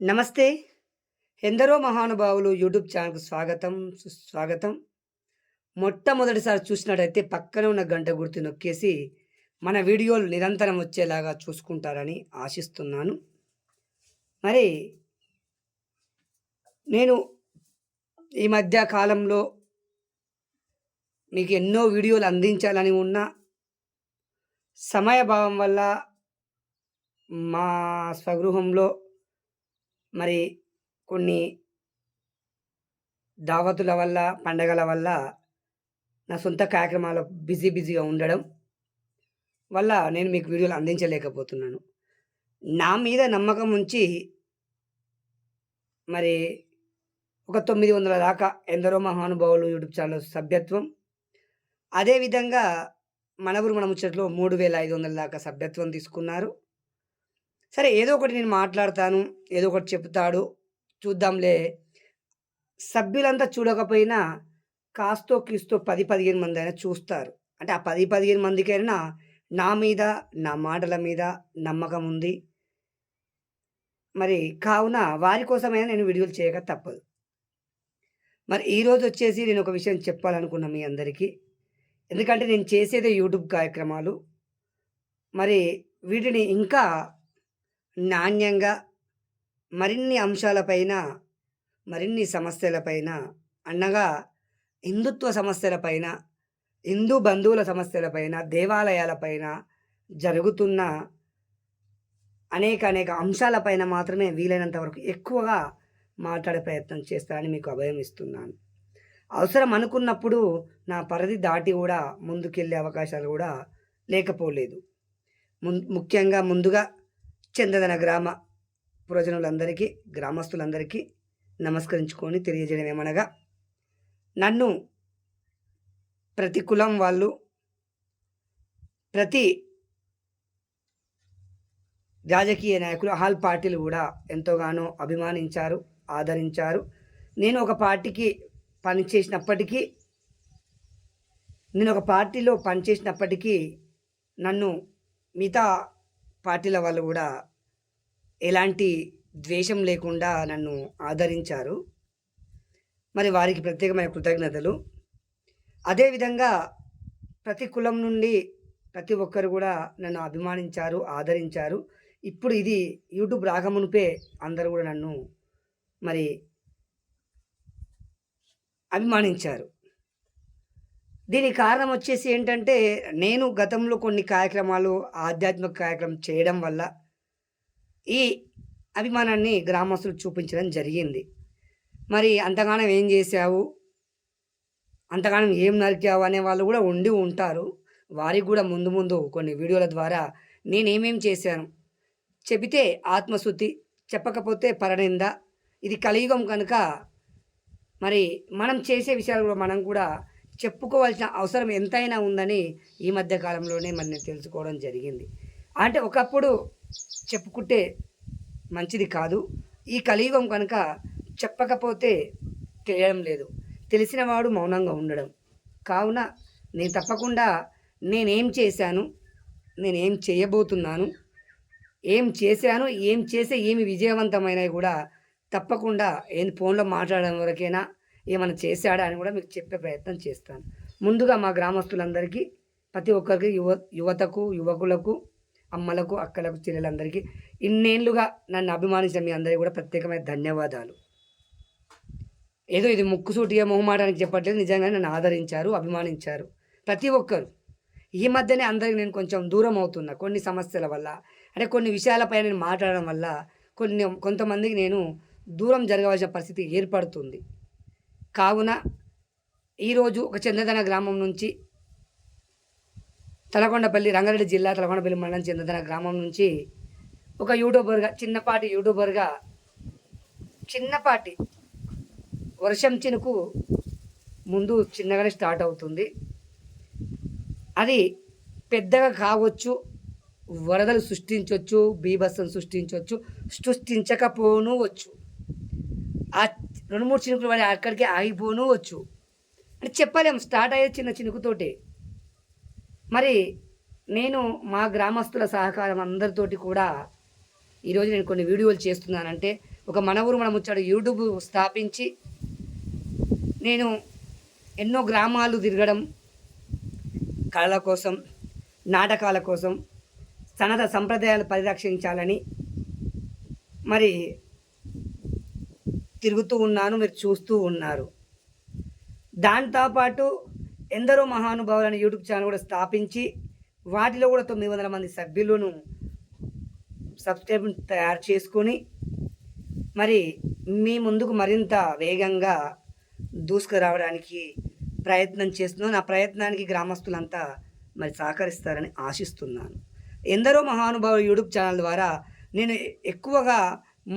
నమస్తే. ఎందరో మహానుభావులు యూట్యూబ్ ఛానల్కు స్వాగతం సుస్వాగతం. మొట్టమొదటిసారి చూసినట్టయితే పక్కన ఉన్న గంట గుర్తు నొక్కేసి మన వీడియోలు నిరంతరం వచ్చేలాగా చూసుకుంటారని ఆశిస్తున్నాను. మరి నేను ఈ మధ్య కాలంలో మీకు ఎన్నో వీడియోలు అందించాలని ఉన్న సమయభావం వల్ల మా స్వగృహంలో మరి కొన్ని దావతుల వల్ల పండగల వల్ల నా సొంత కార్యక్రమాలు బిజీ బిజీగా ఉండడం వల్ల నేను మీకు వీడియోలు అందించలేకపోతున్నాను. నా మీద నమ్మకం ఉంచి మరి ఒక తొమ్మిది వందల దాకా ఎందరో మహానుభావులు యూట్యూబ్ ఛానల్ సభ్యత్వం అదేవిధంగా మన ఊరు మన ముచ్చట్లో మూడు వేల ఐదు వందల దాకా సభ్యత్వం తీసుకున్నారు. సరే ఏదో ఒకటి నేను మాట్లాడతాను ఏదో ఒకటి చెప్తాడు చూద్దాంలే. సభ్యులంతా చూడకపోయినా కాస్తో కీస్తో పది పదిహేను మంది అయినా చూస్తారు. అంటే ఆ పది పదిహేను మందికైనా నా మీద నా మాటల మీద నమ్మకం ఉంది. మరి కావున వారి కోసమైనా నేను వీడియోలు చేయక తప్పదు. మరి ఈరోజు వచ్చేసి నేను ఒక విషయం చెప్పాలనుకున్నా మీ అందరికీ. ఎందుకంటే నేను చేసేదే యూట్యూబ్ కార్యక్రమాలు. మరి వీటిని ఇంకా నాణ్యంగా మరిన్ని అంశాలపైన మరిన్ని సమస్యలపైన అనగా హిందుత్వ సమస్యలపైన హిందూ బంధువుల సమస్యలపైన దేవాలయాలపైన జరుగుతున్న అనేక అనేక అంశాలపైన మాత్రమే వీలైనంత వరకు ఎక్కువగా మాట్లాడే ప్రయత్నం చేస్తానని మీకు అభయం ఇస్తున్నాను అవసరం అనుకున్నప్పుడు నా పరిధి దాటి కూడా ముందుకెళ్ళే అవకాశాలు కూడా లేకపోలేదు. మున్ ముఖ్యంగా ముందుగా చందదన గ్రామ పురజనులందరికీ గ్రామస్తులందరికీ నమస్కరించుకొని తెలియజేయడం ఏమనగా నన్ను ప్రతి కులం వాళ్ళు ప్రతి రాజకీయ నాయకులు ఆల్ పార్టీలు కూడా ఎంతోగానో అభిమానించారు ఆదరించారు. నేను ఒక పార్టీకి పనిచేసినప్పటికీ నేను ఒక పార్టీలో పనిచేసినప్పటికీ నన్ను మిగతా పార్టీల వాళ్ళు కూడా ఎలాంటి ద్వేషం లేకుండా నన్ను ఆదరించారు. మరి వారికి ప్రత్యేకమైన కృతజ్ఞతలు. అదేవిధంగా ప్రతి కులం నుండి ప్రతి ఒక్కరు కూడా నన్ను అభిమానించారు ఆదరించారు. ఇప్పుడు ఇది యూట్యూబ్ రాకమునిపే అందరూ కూడా నన్ను మరి అభిమానించారు. దీనికి కారణం వచ్చేసి ఏంటంటే నేను గతంలో కొన్ని కార్యక్రమాలు ఆధ్యాత్మిక కార్యక్రమం చేయడం వల్ల ఈ అభిమానాన్ని గ్రామస్తులు చూపించడం జరిగింది. మరి అంతగానం ఏం చేశావు? అంతగానం ఏం నరికావు అనే వాళ్ళు కూడా ఉండి ఉంటారు. వారికి కూడా ముందు ముందు కొన్ని వీడియోల ద్వారా నేనేమేం చేశాను? చెబితే ఆత్మశుద్ధి చెప్పకపోతే పరనింద. ఇది కలియుగం కనుక మరి మనం చేసే విషయాలు కూడా మనం కూడా చెప్పుకోవాల్సిన అవసరం ఎంతైనా ఉందని ఈ మధ్య కాలంలోనే మరి తెలుసుకోవడం జరిగింది. అంటే ఒకప్పుడు చెప్పుకుంటే మంచిది కాదు. ఈ కలియుగం కనుక చెప్పకపోతే తెలియడం లేదు. తెలిసినవాడు మౌనంగా ఉండడం. కావున నేను తప్పకుండా నేనేం చేశాను నేనేం చేయబోతున్నాను ఏం చేశాను ఏం చేస్తే ఏమి విజయవంతమైనవి కూడా తప్పకుండా ఏం ఫోన్లో మాట్లాడడం వరకైనా ఏమైనా చేశాడా అని కూడా మీకు చెప్పే ప్రయత్నం చేస్తాను. ముందుగా మా గ్రామస్తులందరికీ ప్రతి ఒక్కరికి యువ యువతకు యువకులకు అమ్మలకు అక్కలకు చెల్లెలందరికీ ఇన్నేళ్ళుగా నన్ను అభిమానించిన మీ అందరికీ కూడా ప్రత్యేకమైన ధన్యవాదాలు. ఏదో ఇది ముక్కుసూటిగా మొహమాటానికి చెప్పట్లేదు. నిజంగానే నన్ను ఆదరించారు అభిమానించారు ప్రతి ఒక్కరు. ఈ మధ్యనే అందరికి నేను కొంచెం దూరం అవుతున్నా. కొన్ని సమస్యల వల్ల అంటే కొన్ని విషయాలపై నేను మాట్లాడడం వల్ల కొన్ని కొంతమందికి నేను దూరం జరగవలసిన పరిస్థితి ఏర్పడుతుంది. కావున ఈరోజు ఒక చంద్రదన గ్రామం నుంచి తలకొండపల్లి రంగారెడ్డి జిల్లా తలకొండపల్లి మండలం చంద్రధన గ్రామం నుంచి ఒక యూట్యూబర్గా చిన్నపాటి యూట్యూబర్గా చిన్నపాటి వర్షం చినుకు ముందు చిన్నగానే స్టార్ట్ అవుతుంది. అది పెద్దగా కావచ్చు వరదలు సృష్టించవచ్చు బీభత్సం సృష్టించవచ్చు సృష్టించకపోను వచ్చు ఆ రెండు మూడు చినుకులు పడి అక్కడికి ఆగిపోను వచ్చు అని చెప్పలేము స్టార్ట్ అయ్యే చిన్న చినుకుతోటే మరి నేను మా గ్రామస్తుల సహకారం అందరితోటి కూడా ఈరోజు నేను కొన్ని వీడియోలు చేస్తున్నానంటే ఒక మన ఊరు మన ముచ్చట యూట్యూబ్ స్థాపించి నేను ఎన్నో గ్రామాలు తిరగడం కళల కోసం నాటకాల కోసం సనత సంప్రదాయాలు పరిరక్షించాలని మరి తిరుగుతూ ఉన్నాను మీరు చూస్తూ ఉన్నారు. దాంతోపాటు ఎందరో మహానుభావులను యూట్యూబ్ ఛానల్ కూడా స్థాపించి వాటిలో కూడా తొమ్మిది వందల మంది సభ్యులను సబ్స్క్రైబ్ తయారు చేసుకొని మరి మీ ముందుకు మరింత వేగంగా దూసుకురావడానికి ప్రయత్నం చేస్తున్నాను. నా ప్రయత్నానికి గ్రామస్తులంతా మరి సహకరిస్తారని ఆశిస్తున్నాను. ఎందరో మహానుభావులు యూట్యూబ్ ఛానల్ ద్వారా నేను ఎక్కువగా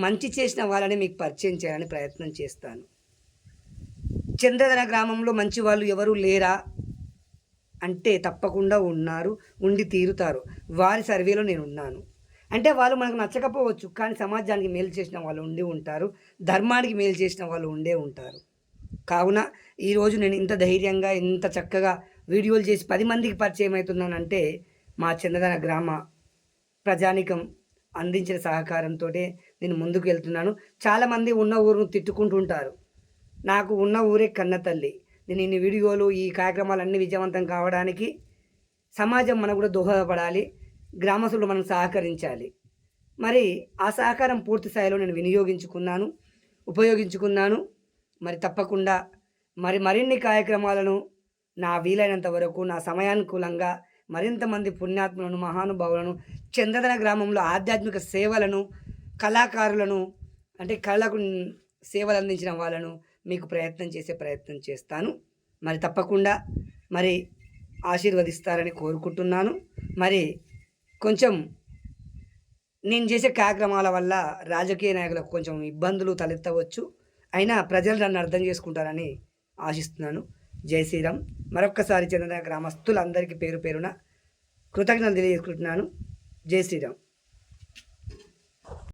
మంచి చేసిన వాళ్ళని మీకు పరిచయం చేయాలని ప్రయత్నం చేస్తాను. చంద్రధన గ్రామంలో మంచి వాళ్ళు ఎవరు లేరా? అంటే తప్పకుండా ఉన్నారు ఉండి తీరుతారు. వారి సర్వేలో నేను ఉన్నాను. అంటే వాళ్ళు మనకు నచ్చకపోవచ్చు కానీ సమాజానికి మేలు చేసిన వాళ్ళు ఉండి ఉంటారు ధర్మానికి మేలు చేసిన వాళ్ళు ఉండే ఉంటారు. కావున ఈరోజు నేను ఇంత ధైర్యంగా ఇంత చక్కగా వీడియోలు చేసి పది మందికి పరిచయం అవుతున్నానంటే మా చంద్రధన గ్రామ ప్రజానికం అందించిన సహకారంతో నేను ముందుకు వెళ్తున్నాను. చాలామంది ఉన్న ఊరును తిట్టుకుంటుంటారు. నాకు ఉన్న ఊరే కన్న తల్లి నేను ఇన్ని వీడియోలు ఈ కార్యక్రమాలన్నీ విజయవంతం కావడానికి సమాజం మనకు కూడా దోహదపడాలి గ్రామస్తులు మనం సహకరించాలి. మరి ఆ సహకారం పూర్తి స్థాయిలో నేను వినియోగించుకున్నాను ఉపయోగించుకున్నాను. మరి తప్పకుండా మరి మరిన్ని కార్యక్రమాలను నా వీలైనంత వరకు నా సమయానుకూలంగా మరింతమంది పుణ్యాత్ములను మహానుభావులను చంద్రదన గ్రామంలో ఆధ్యాత్మిక సేవలను కళాకారులను అంటే కళలకు సేవలు అందించిన వాళ్ళను మీకు ప్రయత్నం చేసే ప్రయత్నం చేస్తాను. మరి తప్పకుండా మరి ఆశీర్వదిస్తారని కోరుకుంటున్నాను. మరి కొంచెం నేను చేసే కార్యక్రమాల వల్ల రాజకీయ నాయకులకు కొంచెం ఇబ్బందులు తలెత్తవచ్చు. అయినా ప్రజలు నన్ను అర్థం చేసుకుంటారని ఆశిస్తున్నాను. జై శ్రీరామ్. మరొక్కసారి చెందిన గ్రామస్తులందరికీ పేరు పేరున కృతజ్ఞతలు తెలియజేసుకుంటున్నాను. జై శ్రీరామ్.